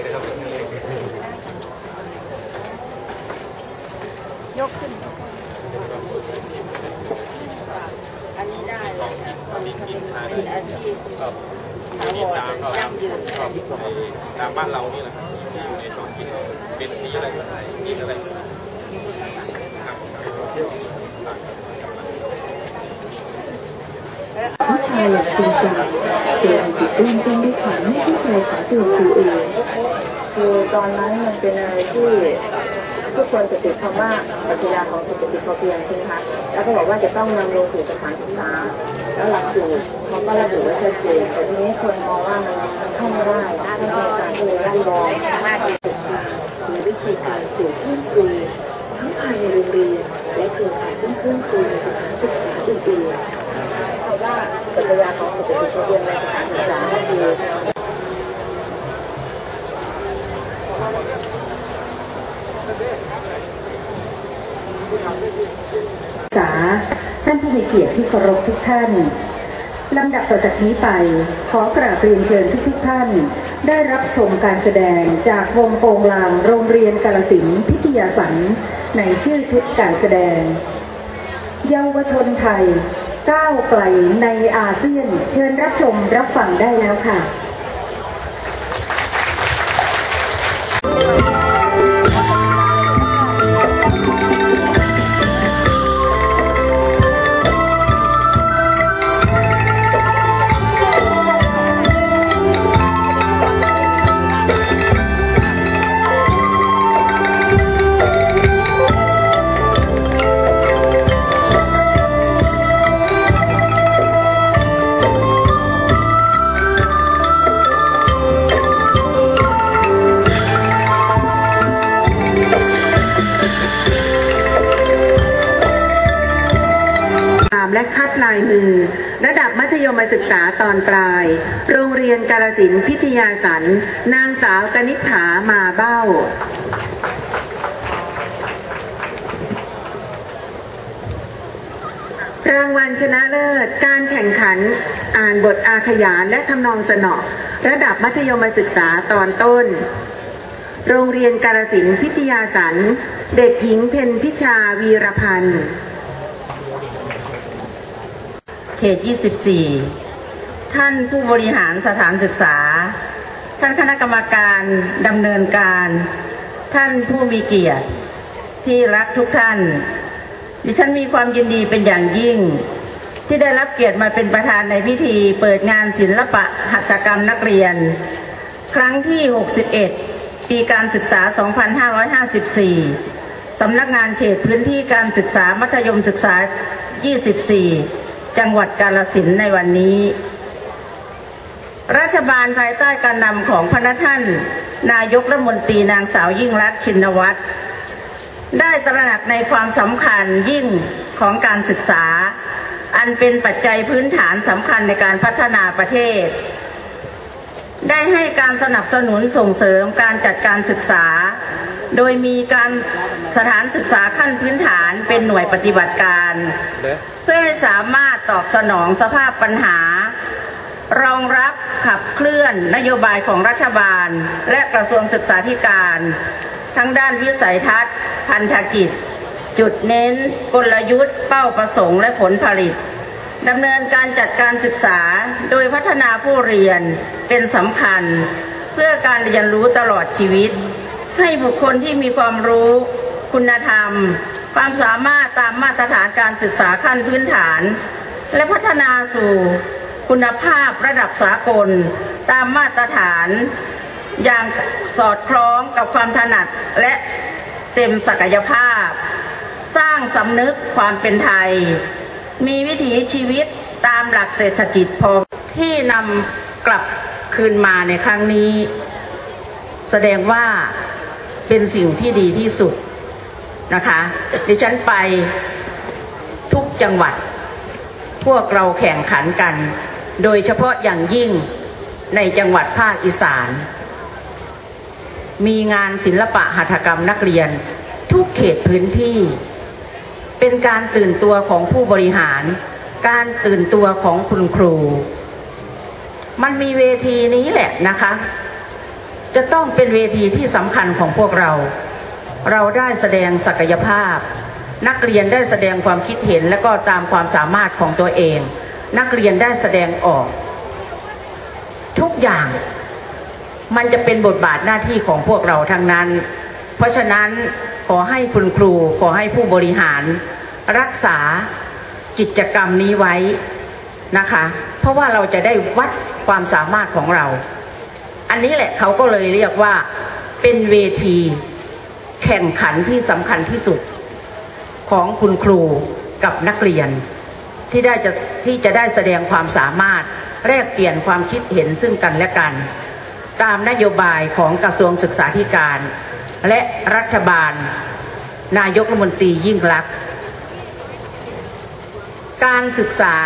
ยนะครับยกขึ้น อันนี้ได้เลยค่ะเป็นอาชีพครับถาวรตาชงยืนตามบ้านเรานี่แหละครับที่อยู่ในท้องถิ่นเป็นสีอะไรก็ได้นี่อะไรผู้ชายหลับงจริงจังโดยอันติดเริ่มต้นด้วยความไม่เข้าใจของตัวครูเอง คือตอนนั้นมันเป็นอะไรที่ทุกคนจะติดคำว่าปรัชญาของเศรษฐกิจพอเพียงใช่ไหมคะแล้วก็บอกว่าจะต้องนำลงสู่สถานศึกษาแล้วหลักสูตรเขาก็ระบุไว้ชัดเจนแต่ทีนี้คนมองว่ามันเข้าไม่ได้ท่านอาจารย์ก็เลยรับรองศึกษาหรือวิธีการสู่เพื่อนครูทั้งภายในโรงเรียนและเครือข่ายเพื่อนครูในสถานศึกษาอื่นๆคำว่าปรัชญาของเศรษฐกิจพอเพียงในสถานศึกษาก็คือ ษาท่านผู้มีเกียรติที่เคารพทุกท่านลำดับต่อจากนี้ไป ขอกราบเรียนเชิญทุกๆท่าน ได้รับชมการแสดงจากวงโปงลางโรงเรียนกาลสินพิทยาสันในชื่อชุดการแสดง เยาวชนไทย ก้าวไกลในอาเซียนเชิญรับชมรับฟังได้แล้วค่ะ และคัดลายมือ ระดับมัธยมศึกษาตอนปลาย โรงเรียนกาลสินธุ์พิทยาสันนางสาวกนิษฐามาเบ้ารางวัลชนะเลิศ การแข่งขัน อ่านบทอาขยานและทำนองสนอระดับมัธยมศึกษาตอนต้น โรงเรียนกาลสินธุ์พิทยาสัน เด็กหญิงเพนพิชาวีรพันธ์ เขต 24 ท่านผู้บริหารสถานศึกษา ท่านคณะกรรมการดำเนินการ ท่านผู้มีเกียรติ ที่รักทุกท่าน ดิฉันมีความยินดีเป็นอย่างยิ่ง ที่ได้รับเกียรติมาเป็นประธานในพิธี เปิดงานศิลปะหัตถกรรมนักเรียน ครั้งที่ 61 ปีการศึกษา 2554สำนักงานเขตพื้นที่การศึกษามัธยมศึกษา 24 จังหวัดกาลสินธุ์ในวันนี้ รัฐบาลภายใต้การนำของพระท่าน นายกรัฐมนตรีนางสาวยิ่งรักษณ์ชินวัตรได้ตระหนักในความสำคัญยิ่งของการศึกษา อันเป็นปัจจัยพื้นฐานสำคัญในการพัฒนาประเทศ ได้ให้การสนับสนุนส่งเสริมการจัดการศึกษา โดยมีการสถานศึกษาขั้นพื้นฐานเป็นหน่วยปฏิบัติการ เพื่อให้สามารถ ตอบสนองสภาพปัญหา รองรับขับเคลื่อนนโยบายของรัฐบาล และกระทรวงศึกษาธิการ ทั้งด้านวิสัยทัศน์ พันธกิจ จุดเน้น กลยุทธ์ เป้าประสงค์และผลผลิตดำเนินการจัดการศึกษาโดยพัฒนาผู้เรียนเป็นสำคัญ เพื่อการเรียนรู้ตลอดชีวิต ให้บุคคลที่มีความรู้ คุณธรรม ความสามารถตามมาตรฐานการศึกษาขั้นพื้นฐาน และพัฒนาสู่คุณภาพระดับสากล ตามมาตรฐาน อย่างสอดคล้องกับความถนัดและเต็มศักยภาพ สร้างสำนึกความเป็นไทย มีวิถีชีวิตตามหลักเศรษฐกิจพอที่นำกลับคืนมาในครั้งนี้ แสดงว่าเป็นสิ่งที่ดีที่สุดนะคะ ดิฉันไปทุกจังหวัด พวกเราแข่งขันกัน โดยเฉพาะอย่างยิ่งในจังหวัดภาคอีสาน มีงานศิลปะหัตถกรรมนักเรียน ทุกเขตพื้นที่ เป็นการตื่นตัวของผู้บริหาร การตื่นตัวของคุณครู มันมีเวทีนี้แหละนะคะ จะต้องเป็นเวทีที่สำคัญของพวกเรา เราได้แสดงศักยภาพ นักเรียนได้แสดงความคิดเห็นและก็ตามความสามารถของตัวเอง นักเรียนได้แสดงออก ทุกอย่างมันจะเป็นบทบาทหน้าที่ของพวกเราทั้งนั้น เพราะฉะนั้นขอให้คุณครูขอให้ผู้บริหาร รักษากิจกรรมนี้ไว้นะคะ เพราะว่าเราจะได้วัดความสามารถของเรา อันนี้แหละเขาก็เลยเรียกว่าเป็นเวทีแข่งขันที่สำคัญที่สุด ของคุณครูกับนักเรียน ที่ได้จะที่จะได้แสดงความสามารถแลกเปลี่ยนความคิดเห็นซึ่งกันและกัน ตามนโยบายของกระทรวงศึกษาธิการ และรัฐบาล นายกรัฐมนตรียิ่งรัก การศึกษา